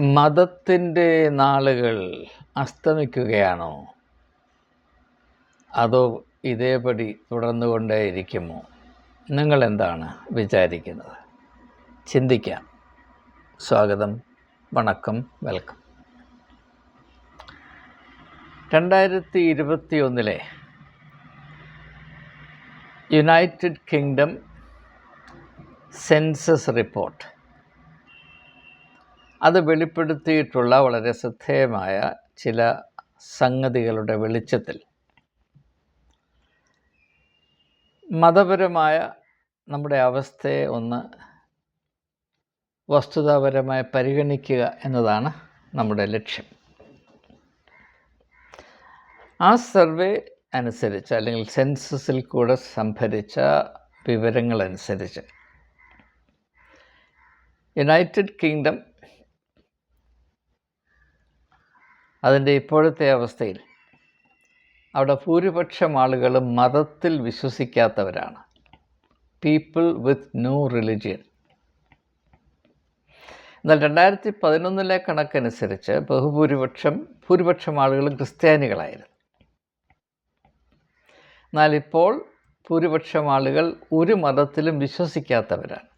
മതത്തിന്റെ നാളുകൾ അസ്തമിക്കുകയാണോ? അതോ ഇതേപടി തുടർന്നുകൊണ്ടേയിരിക്കുമോ? നിങ്ങളെന്താണ് വിചാരിക്കുന്നത്? ചിന്തിക്കാം. സ്വാഗതം വണക്കം വെൽക്കം. രണ്ടായിരത്തി ഇരുപത്തി ഒന്നിലെ യുണൈറ്റഡ് കിങ്ഡം സെൻസസ് റിപ്പോർട്ട്. അത് വെളിപ്പെടുത്തിയിട്ടുള്ള വളരെ ശ്രദ്ധേയമായ ചില സംഗതികളുടെ വെളിച്ചത്തിൽ. മതപരമായ നമ്മുടെ അവസ്ഥയെ ഒന്ന് വസ്തുതാപരമായി പരിഗണിക്കുക എന്നതാണ് നമ്മുടെ ലക്ഷ്യം. ആ സർവേ അനുസരിച്ച് അല്ലെങ്കിൽ സെൻസസിൽ കൂടെ സംഭരിച്ച വിവരങ്ങളനുസരിച്ച് യുണൈറ്റഡ് കിങ്ഡം അതിന്റെ ഇപ്പോഴത്തെ അവസ്ഥയിൽ അവിടെ ഭൂരിപക്ഷം ആളുകളും മതത്തിൽ വിശ്വസിക്കാത്തവരാണ്. പീപ്പിൾ വിത്ത് നോ റിലിജിയൻ എന്നാൽ രണ്ടായിരത്തി പതിനൊന്നിലെ കണക്കനുസരിച്ച് ബഹുഭൂരിപക്ഷം ഭൂരിപക്ഷം ആളുകളും ക്രിസ്ത്യാനികളായിരുന്നു. എന്നാൽ ഇപ്പോൾ ഭൂരിപക്ഷം ആളുകൾ ഒരു മതത്തിലും വിശ്വസിക്കാത്തവരാണ്.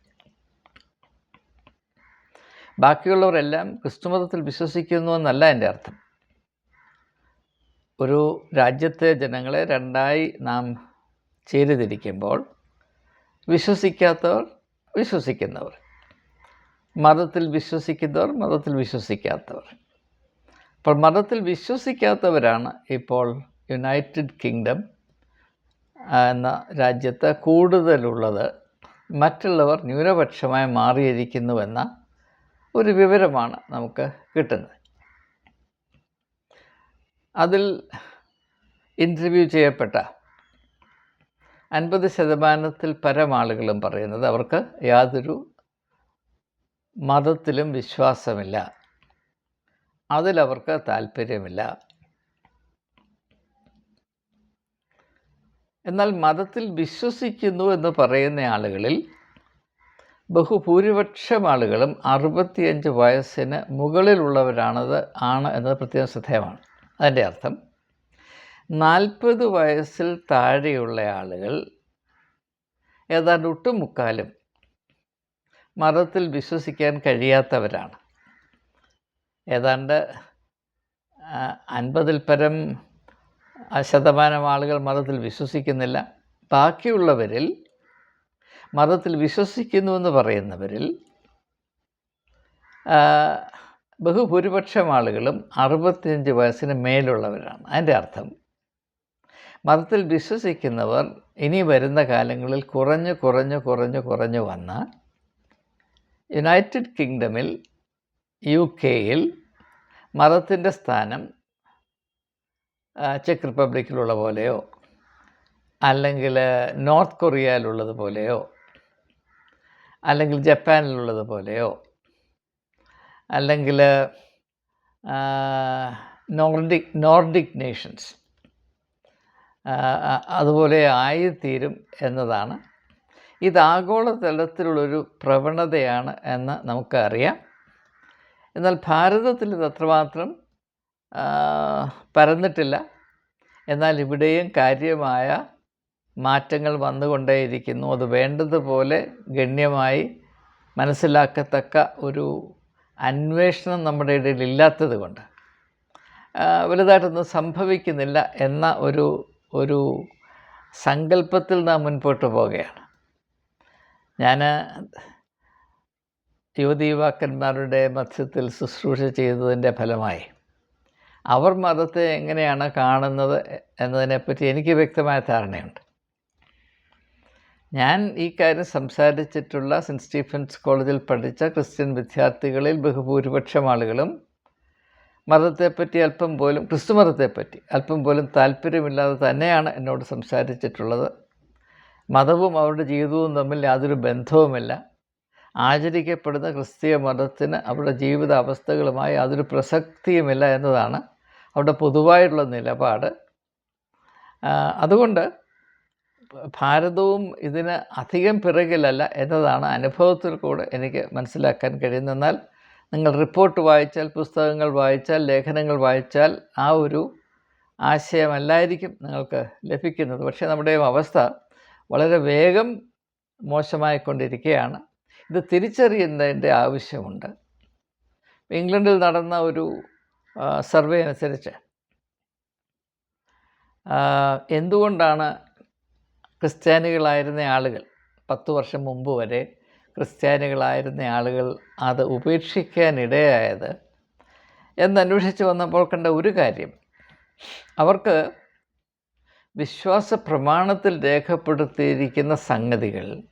ബാക്കിയുള്ളവരെല്ലാം ക്രിസ്തുമതത്തിൽ വിശ്വസിക്കുന്നു എന്നല്ല എന്റെ അർത്ഥം. ഒരു രാജ്യത്തെ ജനങ്ങളെ രണ്ടായി നാം ചേരിതിരിക്കുമ്പോൾ വിശ്വസിക്കാത്തവർ വിശ്വസിക്കുന്നവർ. മതത്തിൽ വിശ്വസിക്കുന്നവർ മതത്തിൽ വിശ്വസിക്കാത്തവർ. അപ്പോൾ മതത്തിൽ വിശ്വസിക്കാത്തവരാണ് ഇപ്പോൾ യുണൈറ്റഡ് കിങ്ഡം എന്ന രാജ്യത്ത് കൂടുതലുള്ളത്. മറ്റുള്ളവർ ന്യൂനപക്ഷമായി മാറിയിരിക്കുന്നുവെന്ന ഒരു വിവരമാണ് നമുക്ക് കിട്ടുന്നത്. അതിൽ ഇന്റർവ്യൂ ചെയ്യപ്പെട്ട അൻപത് ശതമാനത്തിൽ പരം ആളുകളും പറയുന്നത് അവർക്ക് യാതൊരു മതത്തിലും വിശ്വാസമില്ല. അതിലവർക്ക് താല്പര്യമില്ല. എന്നാൽ മതത്തിൽ വിശ്വസിക്കുന്നു എന്ന് പറയുന്ന ആളുകളിൽ ബഹുഭൂരിപക്ഷം ആളുകളും അറുപത്തിയഞ്ച് വയസ്സിന് മുകളിലുള്ളവരാണത് ആണ് എന്നത് പ്രത്യേകം ശ്രദ്ധേയമാണ്. അതിന്റെ അർത്ഥം നാൽപ്പത് വയസ്സിൽ താഴെയുള്ള ആളുകൾ ഏതാണ്ട് ഒട്ടുമുക്കാലും മതത്തിൽ വിശ്വസിക്കാൻ കഴിയാത്തവരാണ്. ഏതാണ്ട് അൻപതിൽ പരം ശതമാനം ആളുകൾ മതത്തിൽ വിശ്വസിക്കുന്നില്ല. ബാക്കിയുള്ളവരിൽ മതത്തിൽ വിശ്വസിക്കുന്നുവെന്ന് പറയുന്നവരിൽ ബഹുഭൂരിപക്ഷം ആളുകളും അറുപത്തിയഞ്ച് വയസ്സിന് മേലുള്ളവരാണ്. അതിന്റെ അർത്ഥം മതത്തിൽ വിശ്വസിക്കുന്നവർ ഇനി വരുന്ന കാലങ്ങളിൽ കുറഞ്ഞു കുറഞ്ഞു കുറഞ്ഞു കുറഞ്ഞു വന്ന യുണൈറ്റഡ് കിങ്ഡമിൽ യു കെയിൽ മതത്തിന്റെ സ്ഥാനം ചെക്ക് റിപ്പബ്ലിക്കിലുള്ള പോലെയോ അല്ലെങ്കിൽ നോർത്ത് കൊറിയയിലുള്ളത് പോലെയോ അല്ലെങ്കിൽ ജപ്പാനിലുള്ളത് പോലെയോ അല്ലെങ്കിൽ നോർഡിക് നോർഡിക് നേഷൻസ് അതുപോലെ ആയിത്തീരും എന്നതാണ്. ഇത് ആഗോളതലത്തിലുള്ളൊരു പ്രവണതയാണ് എന്ന് നമുക്കറിയാം. എന്നാൽ ഭാരതത്തിൽ ഇത് അത്രമാത്രം പരന്നിട്ടില്ല. എന്നാൽ ഇവിടെയും കാര്യമായ മാറ്റങ്ങൾ വന്നുകൊണ്ടേയിരിക്കുന്നു. അത് വേണ്ടതുപോലെ ഗണ്യമായി മനസ്സിലാക്കത്തക്ക ഒരു അന്വേഷണം നമ്മുടെ ഇടയിൽ ഇല്ലാത്തത് കൊണ്ട് വലുതായിട്ടൊന്നും സംഭവിക്കുന്നില്ല എന്ന ഒരു ഒരു സങ്കല്പത്തിൽ നാം മുൻപോട്ട് പോവുകയാണ്. ഞാൻ യുവതി യുവാക്കന്മാരുടെ മത്സ്യത്തിൽ ശുശ്രൂഷ ചെയ്തതിന്റെ ഫലമായി അവർ മതത്തെ എങ്ങനെയാണ് കാണുന്നത് എന്നതിനെപ്പറ്റി എനിക്ക് വ്യക്തമായ ധാരണയുണ്ട്. ഞാൻ ഈ കാര്യം സംസാരിച്ചിട്ടുള്ള സെന്റ് സ്റ്റീഫൻസ് കോളേജിൽ പഠിച്ച ക്രിസ്ത്യൻ വിദ്യാർത്ഥികളിൽ ബഹുഭൂരിപക്ഷം ആളുകളും മതത്തെപ്പറ്റി അല്പം പോലും ക്രിസ്തു മതത്തെപ്പറ്റി അല്പം പോലും താല്പര്യമില്ലാതെ തന്നെയാണ് എന്നോട് സംസാരിച്ചിട്ടുള്ളത്. മതവും അവരുടെ ജീവിതവും തമ്മിൽ യാതൊരു ബന്ധവുമില്ല. ആചരിക്കപ്പെടുന്ന ക്രിസ്തീയ മതത്തിന് അവരുടെ ജീവിത അവസ്ഥകളുമായി യാതൊരു പ്രസക്തിയുമില്ല എന്നതാണ് അവരുടെ പൊതുവായിട്ടുള്ള നിലപാട്. അതുകൊണ്ട് ഭാരതവും ഇതിന് അധികം പിറകിലല്ല എന്നതാണ് അനുഭവത്തിൽ കൂടെ എനിക്ക് മനസ്സിലാക്കാൻ കഴിയുന്നെന്നാൽ നിങ്ങൾ റിപ്പോർട്ട് വായിച്ചാൽ പുസ്തകങ്ങൾ വായിച്ചാൽ ലേഖനങ്ങൾ വായിച്ചാൽ ആ ഒരു ആശയമല്ലായിരിക്കും നിങ്ങൾക്ക് ലഭിക്കുന്നത്. പക്ഷേ നമ്മുടെ അവസ്ഥ വളരെ വേഗം മോശമായിക്കൊണ്ടിരിക്കുകയാണ്. ഇത് തിരിച്ചറിയുന്നതിന്റെ ആവശ്യമുണ്ട്. ഇംഗ്ലണ്ടിൽ നടന്ന ഒരു സർവേ അനുസരിച്ച് എന്തുകൊണ്ടാണ് ക്രിസ്ത്യാനികളായിരുന്ന ആളുകൾ പത്ത് വർഷം മുമ്പ് വരെ ക്രിസ്ത്യാനികളായിരുന്ന ആളുകൾ അത് ഉപേക്ഷിക്കാനിടയായത് എന്നന്വേഷിച്ച് വന്നപ്പോൾ കണ്ട ഒരു കാര്യം. അവർക്ക് വിശ്വാസ പ്രമാണത്തിൽ രേഖപ്പെടുത്തിയിരിക്കുന്ന സംഗതികൾ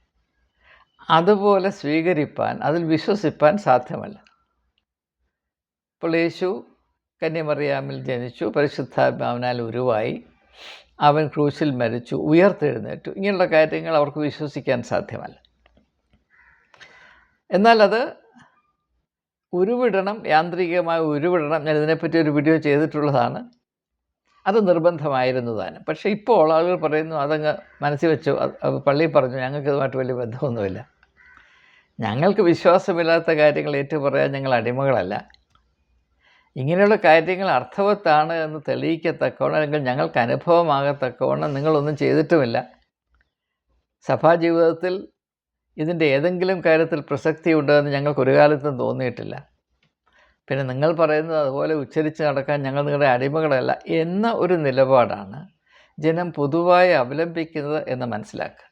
അതുപോലെ സ്വീകരിപ്പാൻ അതിൽ വിശ്വസിപ്പാൻ സാധ്യമല്ല. ഇപ്പോൾ യേശു കന്യമറിയാമിൽ ജനിച്ചു പരിശുദ്ധാത്മാവിനാൽ ഉരുവായി. അവൻ ക്രൂശിൽ മരിച്ചു ഉയർത്തെഴുന്നേറ്റു. ഇങ്ങനെയുള്ള കാര്യങ്ങൾ അവർക്ക് വിശ്വസിക്കാൻ സാധ്യമല്ല. എന്നാൽ അത് ഉരുവിടണം യാന്ത്രികമായി ഉരുവിടണം. ഞാൻ ഇതിനെപ്പറ്റി ഒരു വീഡിയോ ചെയ്തിട്ടുള്ളതാണ്. അത് നിർബന്ധമായിരുന്നു താനും. പക്ഷേ ഇപ്പോൾ ആളുകൾ പറയുന്നു അതങ്ങ് മനസ്സിൽ വെച്ചു. പള്ളിയിൽ പറഞ്ഞു ഞങ്ങൾക്ക് ഇതുമായിട്ട് വലിയ ബന്ധമൊന്നുമില്ല. ഞങ്ങൾക്ക് വിശ്വാസമില്ലാത്ത കാര്യങ്ങൾ ഏറ്റുപറയാൻ ഞങ്ങൾ അടിമകളല്ല. ഇങ്ങനെയുള്ള കാര്യങ്ങൾ അർത്ഥവത്താണ് എന്ന് തെളിയിക്കത്തക്കവണ്ണം അല്ലെങ്കിൽ ഞങ്ങൾക്ക് അനുഭവമാകത്തക്കവണ്ണം നിങ്ങളൊന്നും ചെയ്തിട്ടുമില്ല. സഭാജീവിതത്തിൽ ഇതിന്റെ ഏതെങ്കിലും കാര്യത്തിൽ പ്രസക്തി ഉണ്ടെന്ന് ഞങ്ങൾക്ക് ഒരു കാലത്തും തോന്നിയിട്ടില്ല. പിന്നെ നിങ്ങൾ പറയുന്നത് അതുപോലെ ഉച്ചരിച്ച് നടക്കാൻ ഞങ്ങൾ നിങ്ങളുടെ അടിമകളല്ല എന്ന ഒരു നിലപാടാണ് ജനം പൊതുവായി അവലംബിക്കുന്നത് എന്ന് മനസ്സിലാക്കുക.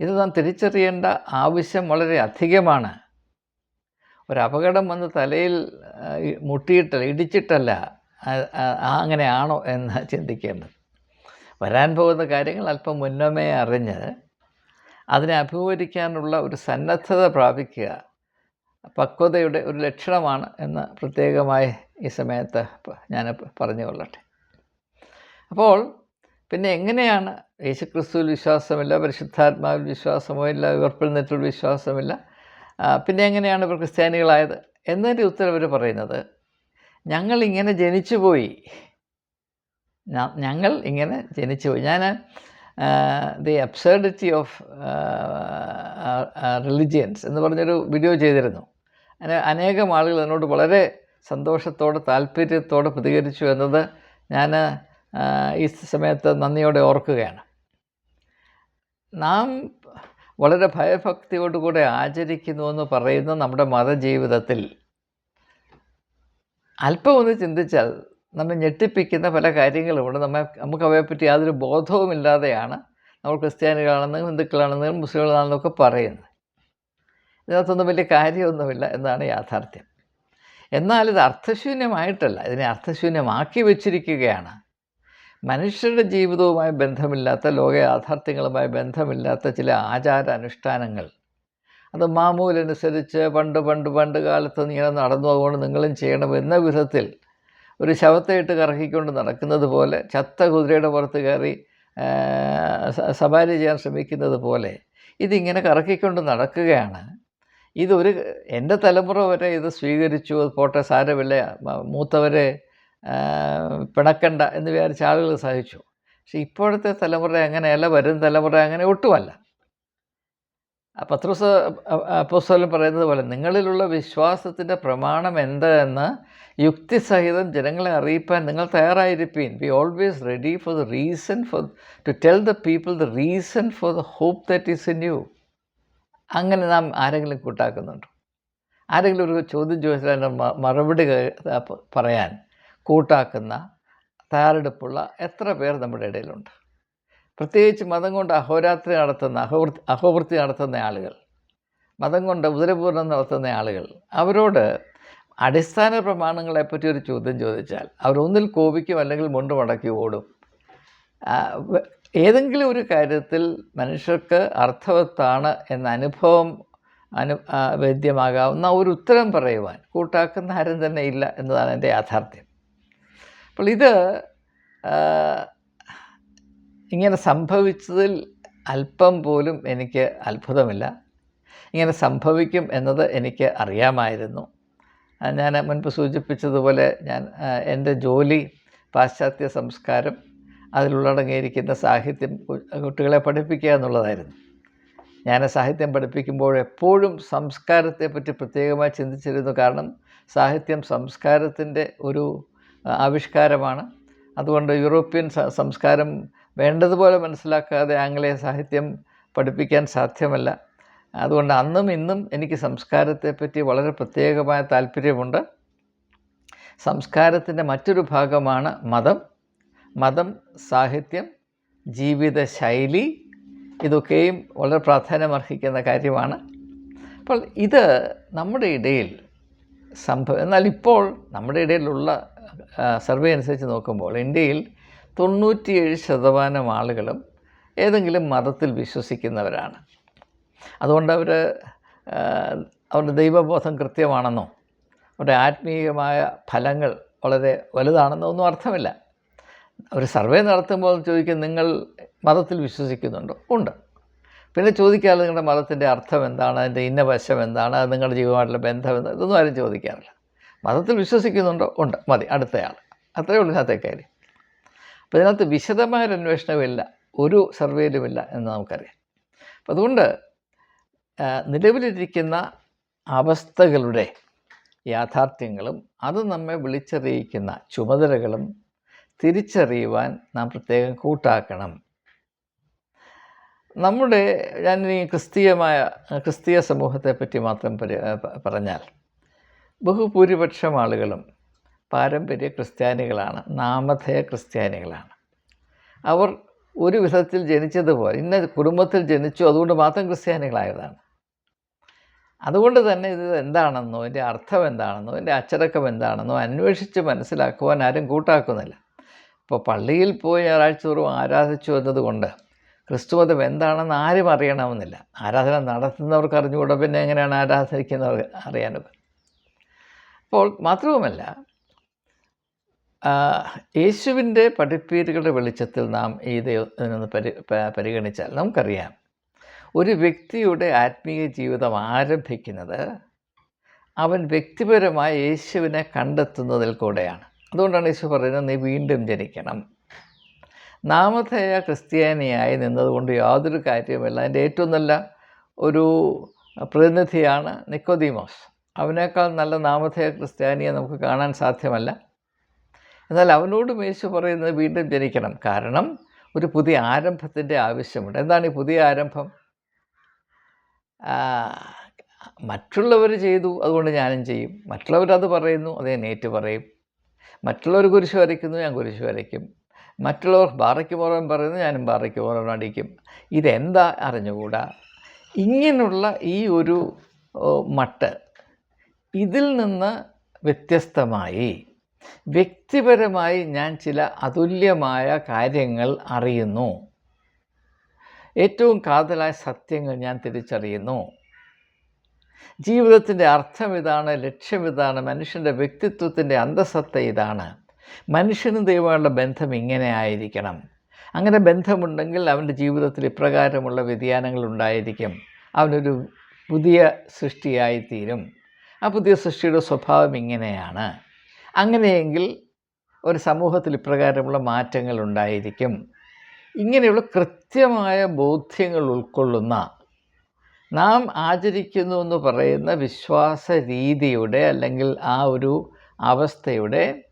ഇത് നാം തിരിച്ചറിയേണ്ട ആവശ്യം വളരെ അധികമാണ്. ഒരു അപകടം വന്ന് തലയിൽ മുട്ടിയിട്ടല്ല ഇടിച്ചിട്ടല്ല അങ്ങനെയാണോ എന്ന് ചിന്തിക്കേണ്ടത്. വരാൻ പോകുന്ന കാര്യങ്ങൾ അല്പം മുന്നമേ അറിഞ്ഞ് അതിനെ അഭിമുഖീകരിക്കാനുള്ള ഒരു സന്നദ്ധത പ്രാപിക്കുക പക്വതയുടെ ഒരു ലക്ഷണമാണ് എന്ന് പ്രത്യേകമായി ഈ സമയത്ത് ഞാൻ പറഞ്ഞു കൊള്ളട്ടെ അപ്പോൾ പിന്നെ എങ്ങനെയാണ് യേശുക്രിസ്തുവിൽ വിശ്വാസമില്ല പരിശുദ്ധാത്മാവിൽ വിശ്വാസമോ ഇല്ല ഉയർപ്പിൽ നിന്നിട്ടുള്ള വിശ്വാസമില്ല പിന്നെ എങ്ങനെയാണ് ഇവർ ക്രിസ്ത്യാനികളായത്? എന്നതിന്റെ ഉത്തരം പറയുന്നത് ഞങ്ങൾ ഇങ്ങനെ ജനിച്ചു പോയി. ഞങ്ങൾ ഇങ്ങനെ ജനിച്ചു പോയി. ഞാൻ ദി അബ്സേർഡിറ്റി ഓഫ് റിലിജിയൻസ് എന്ന് പറഞ്ഞൊരു വീഡിയോ ചെയ്തിരുന്നു. അങ്ങനെ അനേകം ആളുകൾ എന്നോട് വളരെ സന്തോഷത്തോടെ താല്പര്യത്തോടെ പ്രതികരിച്ചു എന്നത് ഞാൻ ഈ സമയത്ത് നന്ദിയോടെ ഓർക്കുകയാണ്. നാം വളരെ ഭയഭക്തിയോടുകൂടെ ആചരിക്കുന്നു എന്ന് പറയുന്ന നമ്മുടെ മതജീവിതത്തിൽ അല്പം ഒന്ന് ചിന്തിച്ചാൽ നമ്മെ ഞെട്ടിപ്പിക്കുന്ന പല കാര്യങ്ങളുമുണ്ട്. നമ്മെ നമുക്ക് അവയെപ്പറ്റി യാതൊരു ബോധവുമില്ലാതെയാണ് നമ്മൾ ക്രിസ്ത്യാനികളാണെന്നും ഹിന്ദുക്കളാണെന്നും മുസ്ലിങ്ങളാണെന്നൊക്കെ പറയുന്നത്. ഇതിനകത്തൊന്നും വലിയ കാര്യമൊന്നുമില്ല എന്നാണ് യാഥാർത്ഥ്യം. എന്നാൽ ഇത് അർത്ഥശൂന്യമായിട്ടല്ല. ഇതിനെ അർത്ഥശൂന്യമാക്കി വച്ചിരിക്കുകയാണ്. മനുഷ്യരുടെ ജീവിതവുമായി ബന്ധമില്ലാത്ത ലോക യാഥാർത്ഥ്യങ്ങളുമായി ബന്ധമില്ലാത്ത ചില ആചാര അനുഷ്ഠാനങ്ങൾ അത് മാമൂലനുസരിച്ച് പണ്ട് പണ്ട് പണ്ട് കാലത്ത് ഇങ്ങനെ നടന്നു. അതുകൊണ്ട് നിങ്ങളും ചെയ്യണം എന്ന വിധത്തിൽ ഒരു ശവത്തെ ഇട്ട് കറക്കിക്കൊണ്ട് നടക്കുന്നത് പോലെ ചത്ത കുതിരയുടെ പുറത്ത് കയറി സവാരി ചെയ്യാൻ ശ്രമിക്കുന്നത് പോലെ ഇതിങ്ങനെ കറക്കിക്കൊണ്ട് നടക്കുകയാണ്. ഇതൊരു എന്റെ തലമുറ വരെ ഇത് സ്വീകരിച്ചു. പോട്ടെ സാരമില്ല. മൂത്തവരെ പിണക്കണ്ട എന്ന് വിചാരിച്ച ആളുകൾ സഹിച്ചു. പക്ഷെ ഇപ്പോഴത്തെ തലമുറ അങ്ങനെയല്ല വരും തലമുറ അങ്ങനെ ഒട്ടുമല്ല. പത്രോസ് അപ്പോസ്തലൻ പറയുന്നത് പോലെ നിങ്ങളിലുള്ള വിശ്വാസത്തിന്റെ പ്രമാണം എന്ത് എന്ന് യുക്തിസഹിതം ജനങ്ങളെ അറിയിപ്പാൻ നിങ്ങൾ തയ്യാറായിരിപ്പീൻ. Be always ready for the reason for to tell the people the reason for the hope that is in you. അങ്ങനെ നാം ആരെങ്കിലും കൂട്ടാക്കുന്നുണ്ടോ? ആരെങ്കിലും ഒരു ചോദ്യം ചോദിച്ചാൽ മറുപടി പറയാൻ. കൂട്ടാക്കുന്ന തയ്യാറെടുപ്പുള്ള എത്ര പേർ നമ്മുടെ ഇടയിലുണ്ട്. പ്രത്യേകിച്ച് മതം കൊണ്ട് അഹോരാത്രി നടത്തുന്ന അഹോവൃത്തി അഹോവൃത്തി നടത്തുന്ന ആളുകൾ മതം കൊണ്ട് ഉദരപൂർണം നടത്തുന്ന ആളുകൾ അവരോട് അടിസ്ഥാന പ്രമാണങ്ങളെപ്പറ്റി ഒരു ചോദ്യം ചോദിച്ചാൽ അവരൊന്നിൽ കോപിക്കും അല്ലെങ്കിൽ മുണ്ട് മടക്കി ഓടും. ഏതെങ്കിലും ഒരു കാര്യത്തിൽ മനുഷ്യർക്ക് അർത്ഥവത്താണ് എന്ന അനുഭവം അനു വേദ്യമാകാവുന്ന ഒരു ഉത്തരം പറയുവാൻ കൂട്ടാക്കുന്ന ആരും തന്നെ ഇല്ല എന്നതാണ് എന്റെ യാഥാർത്ഥ്യം. അപ്പോൾ ഇത് ഇങ്ങനെ സംഭവിച്ചതിൽ അല്പം പോലും എനിക്ക് അത്ഭുതമില്ല. ഇങ്ങനെ സംഭവിക്കും എന്നത് എനിക്ക് അറിയാമായിരുന്നു. ഞാൻ മുൻപ് സൂചിപ്പിച്ചതുപോലെ ഞാൻ എന്റെ ജോലി പാശ്ചാത്യ സംസ്കാരം അതിലുള്ളടങ്ങിയിരിക്കുന്ന സാഹിത്യം കുട്ടികളെ പഠിപ്പിക്കുക എന്നുള്ളതായിരുന്നു. ഞാൻ സാഹിത്യം പഠിപ്പിക്കുമ്പോൾ എപ്പോഴും സംസ്കാരത്തെപ്പറ്റി പ്രത്യേകമായി ചിന്തിച്ചിരുന്നു. കാരണം സാഹിത്യം സംസ്കാരത്തിന്റെ ഒരു ആവിഷ്കാരമാണ്. അതുകൊണ്ട് യൂറോപ്യൻ സംസ്കാരം വേണ്ടതുപോലെ മനസ്സിലാക്കാതെ ആംഗ്ലേയ സാഹിത്യം പഠിപ്പിക്കാൻ സാധ്യമല്ല. അതുകൊണ്ട് അന്നും ഇന്നും എനിക്ക് സംസ്കാരത്തെപ്പറ്റി വളരെ പ്രത്യേകമായ താല്പര്യമുണ്ട്. സംസ്കാരത്തിന്റെ മറ്റൊരു ഭാഗമാണ് മതം. മതം സാഹിത്യം ജീവിത ശൈലി ഇതൊക്കെയും വളരെ പ്രാധാന്യമർഹിക്കുന്ന കാര്യമാണ്. അപ്പോൾ ഇത് നമ്മുടെ ഇടയിൽ സംഭവം എന്നാൽ ഇപ്പോൾ നമ്മുടെ ഇടയിലുള്ള സർവേ അനുസരിച്ച് നോക്കുമ്പോൾ ഇന്ത്യയിൽ തൊണ്ണൂറ്റിയേഴ് ശതമാനം ആളുകളും ഏതെങ്കിലും മതത്തിൽ വിശ്വസിക്കുന്നവരാണ്. അതുകൊണ്ട് അവർ അവരുടെ ദൈവബോധം കൃത്യമാണെന്നോ അവരുടെ ആത്മീയമായ ഫലങ്ങൾ വളരെ വലുതാണെന്നോ ഒന്നും അർത്ഥമില്ല. അവർ സർവേ നടത്തുമ്പോൾ ചോദിക്കും നിങ്ങൾ മതത്തിൽ വിശ്വസിക്കുന്നുണ്ടോ? ഉണ്ട്. പിന്നെ ചോദിക്കാതെ നിങ്ങളുടെ മതത്തിന്റെ അർത്ഥം എന്താണ്? അതിന്റെ ഇന്ന വശം എന്താണ്? അത് നിങ്ങളുടെ ജീവമായിട്ടുള്ള ബന്ധം എന്താണ്? ഇതൊന്നും ആരും ചോദിക്കാറില്ല. മതത്തിൽ വിശ്വസിക്കുന്നുണ്ടോ? ഉണ്ട്. മതി. അടുത്തയാൾ. അത്രയേ ഉള്ളൂ ഇതിനകത്തെ കാര്യം. അപ്പോൾ ഇതിനകത്ത് വിശദമായൊരു അന്വേഷണമില്ല. ഒരു സർവേയിലുമില്ല എന്ന് നമുക്കറിയാം. അപ്പം അതുകൊണ്ട് നിലവിലിരിക്കുന്ന അവസ്ഥകളുടെ യാഥാർത്ഥ്യങ്ങളും അത് നമ്മെ വിളിച്ചറിയിക്കുന്ന ചുമതലകളും തിരിച്ചറിയുവാൻ നാം പ്രത്യേകം കൂട്ടാക്കണം. നമ്മുടെ ഞാൻ ക്രിസ്തീയമായ ക്രിസ്തീയ സമൂഹത്തെ പറ്റി മാത്രം പറഞ്ഞാൽ ബഹുഭൂരിപക്ഷം ആളുകളും പാരമ്പര്യ ക്രിസ്ത്യാനികളാണ് നാമധേയ ക്രിസ്ത്യാനികളാണ്. അവർ ഒരു വിധത്തിൽ ജനിച്ചതുപോലെ ഇന്ന കുടുംബത്തിൽ ജനിച്ചു അതുകൊണ്ട് മാത്രം ക്രിസ്ത്യാനികളായതാണ്. അതുകൊണ്ട് തന്നെ ഇത് എന്താണെന്നോ ഇതിന്റെ അർത്ഥം എന്താണെന്നോ ഇതിന്റെ അച്ചടക്കം എന്താണെന്നോ അന്വേഷിച്ച് മനസ്സിലാക്കുവാൻ ആരും കൂട്ടാക്കുന്നില്ല. ഇപ്പോൾ പള്ളിയിൽ പോയി ഞായറാഴ്ച തോറും ആരാധിച്ചു എന്നതുകൊണ്ട് ക്രിസ്തുമതം എന്താണെന്ന് ആരും അറിയണമെന്നില്ല. ആരാധന നടത്തുന്നവർക്ക് അറിഞ്ഞുകൂടാ പിന്നെ എങ്ങനെയാണ് ആരാധിക്കുന്നവർ അറിയാനൊക്കെ. അപ്പോൾ മാത്രവുമല്ല യേശുവിന്റെ പഠിപ്പീരുകളുടെ വെളിച്ചത്തിൽ നാം ഈ ദൈവത്തിനൊന്ന് പരി പരിഗണിച്ചാൽ നമുക്കറിയാം ഒരു വ്യക്തിയുടെ ആത്മീയ ജീവിതം ആരംഭിക്കുന്നത് അവൻ വ്യക്തിപരമായ യേശുവിനെ കണ്ടെത്തുന്നതിൽ കൂടെയാണ്. അതുകൊണ്ടാണ് യേശു പറയുന്നത് നീ വീണ്ടും ജനിക്കണം. നാമധേയ ക്രിസ്ത്യാനിയായി നിന്നതുകൊണ്ട് യാതൊരു കാര്യവുമില്ല. അതിന്റെ ഏറ്റവും നല്ല ഒരു പ്രതിനിധിയാണ് നിക്കോദീമോസ്. അവനേക്കാൾ നല്ല നാമധേയ ക്രിസ്ത്യാനിയെ നമുക്ക് കാണാൻ സാധ്യമല്ല. എന്നാൽ അവനോട് യേശു പറയുന്നത് വീണ്ടും ജനിക്കണം. കാരണം ഒരു പുതിയ ആരംഭത്തിന്റെ ആവശ്യമുണ്ട്. എന്താണ് ഈ പുതിയ ആരംഭം? മറ്റുള്ളവർ ചെയ്തു അതുകൊണ്ട് ഞാനും ചെയ്യും. മറ്റുള്ളവരത് പറയുന്നു അത് ഞാൻ ഏറ്റു പറയും. മറ്റുള്ളവർ കുരിശ് വരയ്ക്കുന്നു ഞാൻ കുരിശ് വരയ്ക്കും. മറ്റുള്ളവർ ബാറയ്ക്ക് പോകാൻ പറയുന്നു ഞാനും ബാറയ്ക്ക് പോകാൻ അടിക്കും. ഇതെന്താ അറിഞ്ഞുകൂടാ? ഇങ്ങനെയുള്ള ഈ ഒരു മട്ട് ഇതിൽ നിന്ന് വ്യത്യസ്തമായി വ്യക്തിപരമായി ഞാൻ ചില അതുല്യമായ കാര്യങ്ങൾ അറിയുന്നു. ഏറ്റവും കാതലായ സത്യങ്ങൾ ഞാൻ തിരിച്ചറിയുന്നു. ജീവിതത്തിന്റെ അർത്ഥം ഇതാണ് ലക്ഷ്യം ഇതാണ് മനുഷ്യന്റെ വ്യക്തിത്വത്തിന്റെ അന്തസത്ത ഇതാണ്. മനുഷ്യനും ദൈവമുള്ള ബന്ധം ഇങ്ങനെ ആയിരിക്കണം. അങ്ങനെ ബന്ധമുണ്ടെങ്കിൽ അവന്റെ ജീവിതത്തിൽ ഇപ്രകാരമുള്ള വ്യതിയാനങ്ങൾ ഉണ്ടായിരിക്കും. അവനൊരു പുതിയ സൃഷ്ടിയായിത്തീരും. ആ പുതിയ സൃഷ്ടിയുടെ സ്വഭാവം ഇങ്ങനെയാണ്. അങ്ങനെയെങ്കിൽ ഒരു സമൂഹത്തിൽ ഇപ്രകാരമുള്ള മാറ്റങ്ങൾ ഉണ്ടായിരിക്കും. ഇങ്ങനെയുള്ള കൃത്യമായ ബോധ്യങ്ങൾ ഉൾക്കൊള്ളുന്ന നാം ആചരിക്കുന്നു എന്ന് പറയുന്ന വിശ്വാസ രീതിയുടെ അല്ലെങ്കിൽ ആ ഒരു അവസ്ഥയുടെ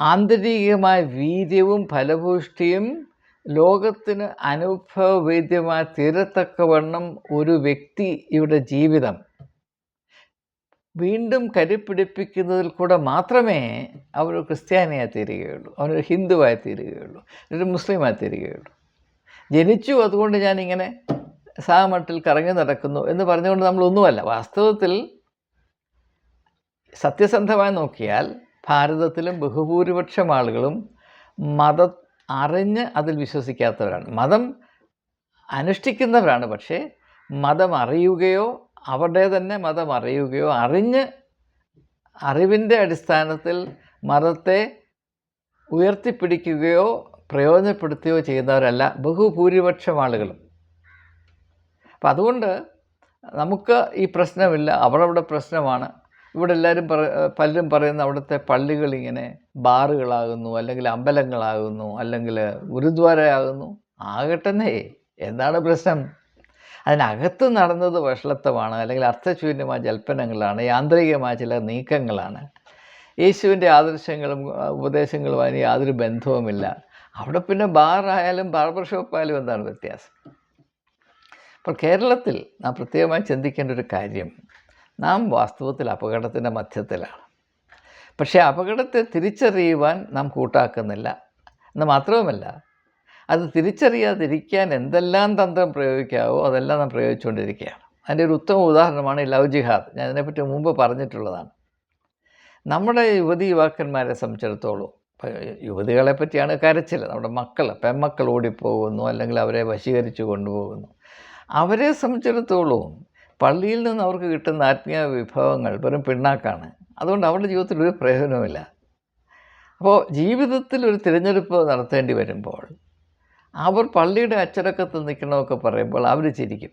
ആന്തരികമായ വീര്യവും ഫലഭൂഷ്ടിയും ലോകത്തിന് അനുഭവവേദ്യമായി തീരത്തക്കവണ്ണം ഒരു വ്യക്തിയുടെ ജീവിതം വീണ്ടും കരുപ്പിടിപ്പിക്കുന്നതിൽ കൂടെ മാത്രമേ അവർ ക്രിസ്ത്യാനിയായി തീരുകയുള്ളൂ. അവനൊരു ഹിന്ദുവായി തീരുകയുള്ളൂ. ഒരു മുസ്ലിമായി തീരുകയുള്ളൂ. ജനിച്ചു അതുകൊണ്ട് ഞാനിങ്ങനെ സാമട്ടിൽ കറങ്ങി നടക്കുന്നു എന്ന് പറഞ്ഞുകൊണ്ട് നമ്മളൊന്നുമല്ല. വാസ്തവത്തിൽ സത്യസന്ധമായി നോക്കിയാൽ ഭാരതത്തിലും ബഹുഭൂരിപക്ഷം ആളുകളും മത അറിഞ്ഞ് അതിൽ വിശ്വസിക്കാത്തവരാണ്. മതം അനുഷ്ഠിക്കുന്നവരാണ്. പക്ഷേ മതം അറിയുകയോ അവരുടെ തന്നെ മതം അറിയുകയോ അറിഞ്ഞ് അറിവിന്റെ അടിസ്ഥാനത്തിൽ മതത്തെ ഉയർത്തിപ്പിടിക്കുകയോ പ്രയോജനപ്പെടുത്തുകയോ ചെയ്യുന്നവരല്ല ബഹുഭൂരിപക്ഷം ആളുകളും അപ്പം അതുകൊണ്ട് നമുക്ക് ഈ പ്രശ്നമില്ല അവിടെ പ്രശ്നമാണ്. ഇവിടെ എല്ലാവരും പറ പലരും പറയുന്ന അവിടുത്തെ പള്ളികൾ ഇങ്ങനെ ബാറുകളാകുന്നു അല്ലെങ്കിൽ അമ്പലങ്ങളാകുന്നു അല്ലെങ്കിൽ ഗുരുദ്വാരയാകുന്നു. ആകട്ടെന്നേ എന്താണ് പ്രശ്നം? അതിനകത്ത് നടന്നത് വഷളത്വമാണ് അല്ലെങ്കിൽ അർത്ഥശൂന്യമായ ജൽപ്പനങ്ങളാണ് യാന്ത്രികമായ ചില നീക്കങ്ങളാണ്. യേശുവിന്റെ ആദർശങ്ങളും ആ, ഉപദേശങ്ങളും അതിന് യാതൊരു ബന്ധവുമില്ല. അവിടെ പിന്നെ ബാറായാലും ബാർബർ ഷോപ്പായാലും എന്താണ് വ്യത്യാസം? അപ്പോൾ കേരളത്തിൽ നാം പ്രത്യേകമായി ചിന്തിക്കേണ്ട ഒരു കാര്യം നാം വാസ്തവത്തിൽ അപകടത്തിന്റെ മധ്യത്തിലാണ്. പക്ഷേ അപകടത്തെ തിരിച്ചറിയുവാൻ നാം കൂട്ടാക്കുന്നില്ല. എന്ന് മാത്രവുമല്ല അത് തിരിച്ചറിയാതിരിക്കാൻ എന്തെല്ലാം തന്ത്രം പ്രയോഗിക്കാവോ അതെല്ലാം നാം പ്രയോഗിച്ചുകൊണ്ടിരിക്കുകയാണ്. അതിന്റെ ഒരു ഉത്തമ ഉദാഹരണമാണ് ലവ് ജിഹാദ്. ഞാൻ അതിനെപ്പറ്റി മുമ്പ് പറഞ്ഞിട്ടുള്ളതാണ്. നമ്മുടെ യുവതി യുവാക്കന്മാരെ സംബന്ധിച്ചിടത്തോളം യുവതികളെ പറ്റിയാണ് കരച്ചിൽ നമ്മുടെ മക്കൾ പെൺമക്കൾ ഓടിപ്പോകുന്നു അല്ലെങ്കിൽ അവരെ വശീകരിച്ചു കൊണ്ടുപോകുന്നു. അവരെ സംബന്ധിച്ചിടത്തോളം പള്ളിയിൽ നിന്ന് അവർക്ക് കിട്ടുന്ന ആത്മീയ വിഭവങ്ങൾ വെറും പിണ്ണാക്കാണ്. അതുകൊണ്ട് അവരുടെ ജീവിതത്തിൽ ഒരു പ്രയോജനവുമില്ല. അപ്പോൾ ജീവിതത്തിൽ ഒരു തിരഞ്ഞെടുപ്പ് നടത്തേണ്ടി വരുമ്പോൾ അവർ പള്ളിയുടെ അച്ചടക്കത്തിൽ നിൽക്കണമൊക്കെ പറയുമ്പോൾ അവർ ചിരിക്കും.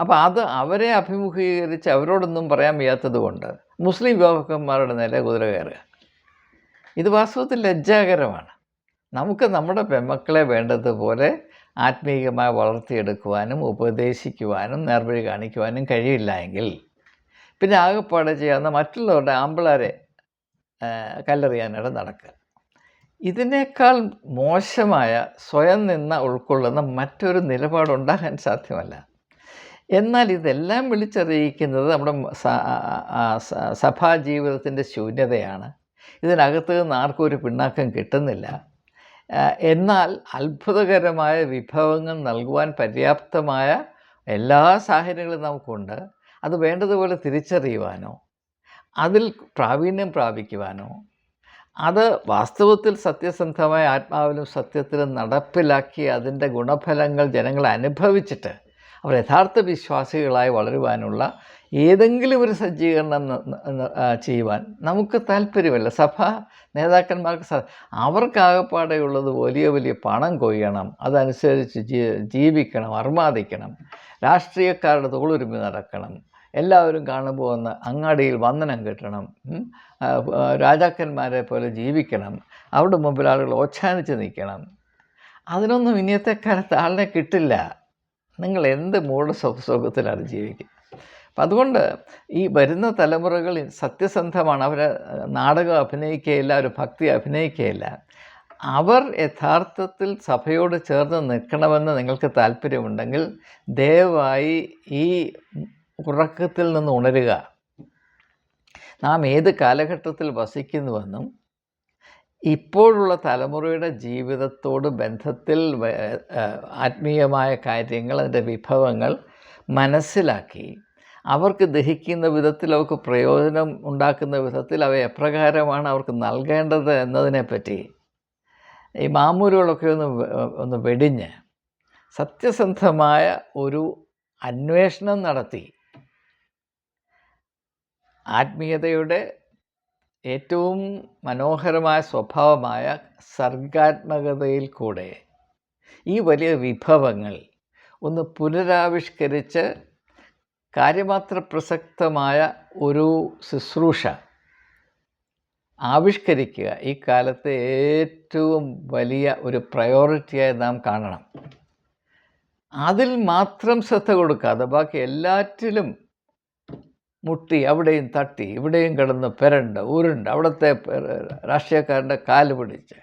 അപ്പോൾ അത് അവരെ അഭിമുഖീകരിച്ച് അവരോടൊന്നും പറയാൻ വയ്യാത്തത് കൊണ്ട് മുസ്ലിം യുവാക്കന്മാരുടെ നേരെ കുതിര കയറുക. ഇത് വാസ്തവത്തിൽ ലജ്ജാകരമാണ്. നമുക്ക് നമ്മുടെ പെമ്മക്കളെ വേണ്ടതുപോലെ ആത്മീയമായി വളർത്തിയെടുക്കുവാനും ഉപദേശിക്കുവാനും നേർവഴി കാണിക്കുവാനും കഴിയില്ല എങ്കിൽ പിന്നെ ആകെപ്പാടെ ചെയ്യാവുന്ന മറ്റുള്ളവരുടെ ആമ്പിളാരെ കല്ലെറിയാനായിട്ട് നടക്കുക. ഇതിനേക്കാൾ മോശമായ സ്വയം നിന്ന ഉൾക്കൊള്ളുന്ന മറ്റൊരു നിലപാടുണ്ടാകാൻ സാധ്യമല്ല. എന്നാൽ ഇതെല്ലാം വിളിച്ചറിയിക്കുന്നത് നമ്മുടെ സഭാ ജീവിതത്തിന്റെ ശൂന്യതയാണ്. ഇതിനകത്ത് നിന്ന് ആർക്കും ഒരു പിണ്ണാക്കം കിട്ടുന്നില്ല. എന്നാൽ അത്ഭുതകരമായ വിഭവങ്ങൾ നൽകുവാൻ പര്യാപ്തമായ എല്ലാ സാഹചര്യങ്ങളും നമുക്കുണ്ട്. അത് വേണ്ടതുപോലെ തിരിച്ചറിയുവാനോ അതിൽ പ്രാവീണ്യം പ്രാപിക്കുവാനോ അത് വാസ്തവത്തിൽ സത്യസന്ധമായ ആത്മാവിലും സത്യത്തിലും നടപ്പിലാക്കി അതിന്റെ ഗുണഫലങ്ങൾ ജനങ്ങൾ അനുഭവിച്ചിട്ട് അവർ യഥാർത്ഥ വിശ്വാസികളായി വളരുവാനുള്ള ഏതെങ്കിലും ഒരു സജ്ജീകരണം ചെയ്യുവാൻ നമുക്ക് താല്പര്യമില്ല. സഭ നേതാക്കന്മാർക്ക് അവർക്കാകപ്പാടെയുള്ളത് വലിയ വലിയ പണം കൊയ്യണം. അതനുസരിച്ച് ജീവിക്കണം അർമാദിക്കണം. രാഷ്ട്രീയക്കാരുടെ തോളുരുമി നടക്കണം. എല്ലാവരും കാണുമ്പോൾ ഒന്ന് അങ്ങാടിയിൽ വന്ദനം കിട്ടണം രാജാക്കന്മാരെ പോലെ ജീവിക്കണം അവരുടെ മുമ്പിൽ ആളുകൾ ഓച്ഛാനിച്ച് നിൽക്കണം. അതിനൊന്നും ഇന്നത്തെ കാലത്ത് ആളിനെ കിട്ടില്ല. നിങ്ങൾ എന്ത് മൂഢ സ്വസുഖത്തിലാണ് ജീവിക്കുക. അപ്പം അതുകൊണ്ട് ഈ വരുന്ന തലമുറകൾ സത്യസന്ധമാണ്. അവർ നാടകം അഭിനയിക്കുകയില്ല ഒരു ഭക്തി അഭിനയിക്കുകയില്ല അവർ യഥാർത്ഥത്തിൽ സഭയോട് ചേർന്ന് നിൽക്കണമെന്ന് നിങ്ങൾക്ക് താല്പര്യമുണ്ടെങ്കിൽ ദയവായി ഈ ഉറക്കത്തിൽ നിന്ന് ഉണരുക. നാം ഏത് കാലഘട്ടത്തിൽ വസിക്കുന്നുവെന്നും ഇപ്പോഴുള്ള തലമുറയുടെ ജീവിതത്തോട് ബന്ധത്തിൽ ആത്മീയമായ കാര്യങ്ങൾ അതിന്റെ വിഭവങ്ങൾ മനസ്സിലാക്കി അവർക്ക് ദഹിക്കുന്ന വിധത്തിൽ അവർക്ക് പ്രയോജനം ഉണ്ടാക്കുന്ന വിധത്തിൽ അവ എപ്രകാരമാണ് അവർക്ക് നൽകേണ്ടത് എന്നതിനെപ്പറ്റി ഈ മാമൂലുകളൊക്കെ ഒന്ന് ഒന്ന് വെടിഞ്ഞ് സത്യസന്ധമായ ഒരു അന്വേഷണം നടത്തി. ആത്മീയതയുടെ ഏറ്റവും മനോഹരമായ സ്വഭാവമായ സർഗാത്മകതയിൽ കൂടെ ഈ വലിയ വിഭവങ്ങൾ ഒന്ന് പുനരാവിഷ്കരിച്ച് കാര്യമാത്ര പ്രസക്തമായ ഒരു ശുശ്രൂഷ ആവിഷ്കരിക്കുക ഈ കാലത്തെ ഏറ്റവും വലിയ ഒരു പ്രയോറിറ്റിയായി നാം കാണണം. അതിൽ മാത്രം ശ്രദ്ധ കൊടുക്കാതെ ബാക്കി എല്ലാറ്റിലും മുട്ടി അവിടെയും തട്ടി ഇവിടെയും കിടന്ന് പെരണ്ട് ഉരുണ്ട് അവിടുത്തെ രാഷ്ട്രീയക്കാരന്റെ കാൽ പിടിച്ച്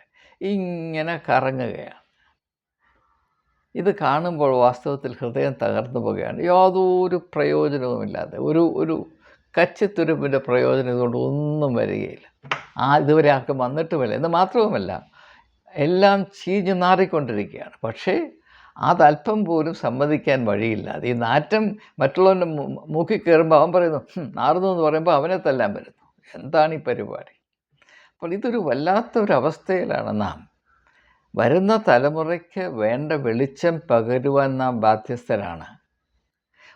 ഇങ്ങനെ കറങ്ങുകയാണ്. ഇത് കാണുമ്പോൾ വാസ്തവത്തിൽ ഹൃദയം തകർന്നു പോവുകയാണ്. യാതൊരു പ്രയോജനവുമില്ലാതെ ഒരു ഒരു കച്ചിത്തുരുമ്പിന്റെ പ്രയോജനം ഇതുകൊണ്ട് ഒന്നും വരികയില്ല. ആ ഇതുവരെ ആർക്കും വന്നിട്ടുമില്ല. എന്ന് മാത്രവുമല്ല എല്ലാം ചീഞ്ഞു നാറിക്കൊണ്ടിരിക്കുകയാണ്. പക്ഷേ അതല്പം പോലും സമ്മതിക്കാൻ വഴിയില്ല. അത് ഈ നാറ്റം മറ്റുള്ളവന്റെ മൂക്കി കയറുമ്പോൾ അവൻ പറയുന്നു "ഹും, നാറുന്നു എന്ന് പറയുമ്പോൾ അവനെ തല്ലാൻ വരുന്നു എന്താണ് ഈ പരിപാടി? അപ്പോൾ ഇതൊരു വല്ലാത്ത ഒരു അവസ്ഥയിലാണ് നാം. വരുന്ന തലമുറയ്ക്ക് വേണ്ട വെളിച്ചം പകരുവാൻ നാം ബാധ്യസ്ഥരാണ്.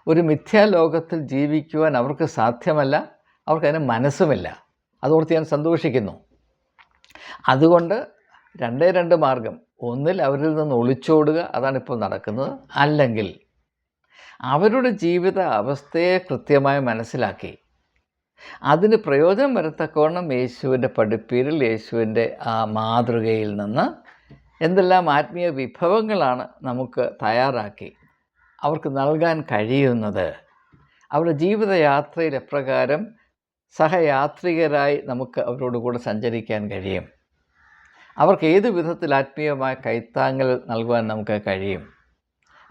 ഒരു മിഥ്യാലോകത്തിൽ ജീവിക്കുവാൻ അവർക്ക് സാധ്യമല്ല അവർക്കതിന് മനസ്സുമില്ല. അതോർത്ത് ഞാൻ സന്തോഷിക്കുന്നു. അതുകൊണ്ട് രണ്ടേ രണ്ട് മാർഗം. ഒന്നിൽ അവരിൽ നിന്ന് ഒളിച്ചോടുക അതാണ് ഇപ്പോൾ നടക്കുന്നത്. അല്ലെങ്കിൽ അവരുടെ ജീവിത അവസ്ഥയെ കൃത്യമായി മനസ്സിലാക്കി. അതിന് പ്രയോജനം വരത്തക്കവണ്ണം യേശുവിന്റെ പഠിപ്പീരിൽ യേശുവിന്റെ ആ മാതൃകയിൽ നിന്ന് എന്തെല്ലാം ആത്മീയ വിഭവങ്ങളാണ് നമുക്ക് തയ്യാറാക്കി അവർക്ക് നൽകാൻ കഴിയുന്നത്. അവരുടെ ജീവിതയാത്രയിൽ എപ്രകാരം സഹയാത്രികരായി നമുക്ക് അവരോട് കൂടെ സഞ്ചരിക്കാൻ കഴിയും. അവർക്ക് ഏത് വിധത്തിൽ ആത്മീയമായ കൈത്താങ്ങൽ നൽകുവാൻ നമുക്ക് കഴിയും?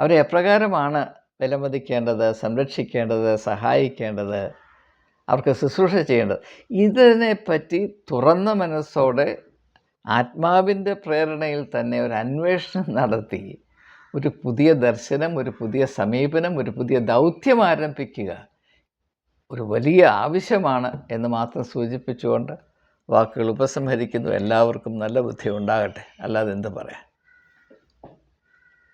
അവരെ എപ്രകാരമാണ് വിലമതിക്കേണ്ടത് സംരക്ഷിക്കേണ്ടത് സഹായിക്കേണ്ടത്? അവർക്ക് ശുശ്രൂഷ ചെയ്യേണ്ടത്? ഇതിനെപ്പറ്റി തുറന്ന മനസ്സോടെ ആത്മാവിന്റെ പ്രേരണയിൽ തന്നെ ഒരു അന്വേഷണം നടത്തി ഒരു പുതിയ ദർശനം ഒരു പുതിയ സമീപനം ഒരു പുതിയ ദൗത്യം ആരംഭിക്കുക. ഒരു വലിയ ആവശ്യമാണ് എന്ന് മാത്രം സൂചിപ്പിച്ചുകൊണ്ട് വാക്കുകൾ ഉപസംഹരിക്കുന്നു. എല്ലാവർക്കും നല്ല ബുദ്ധി ഉണ്ടാകട്ടെ. അല്ലാതെ എന്ത് പറയാം?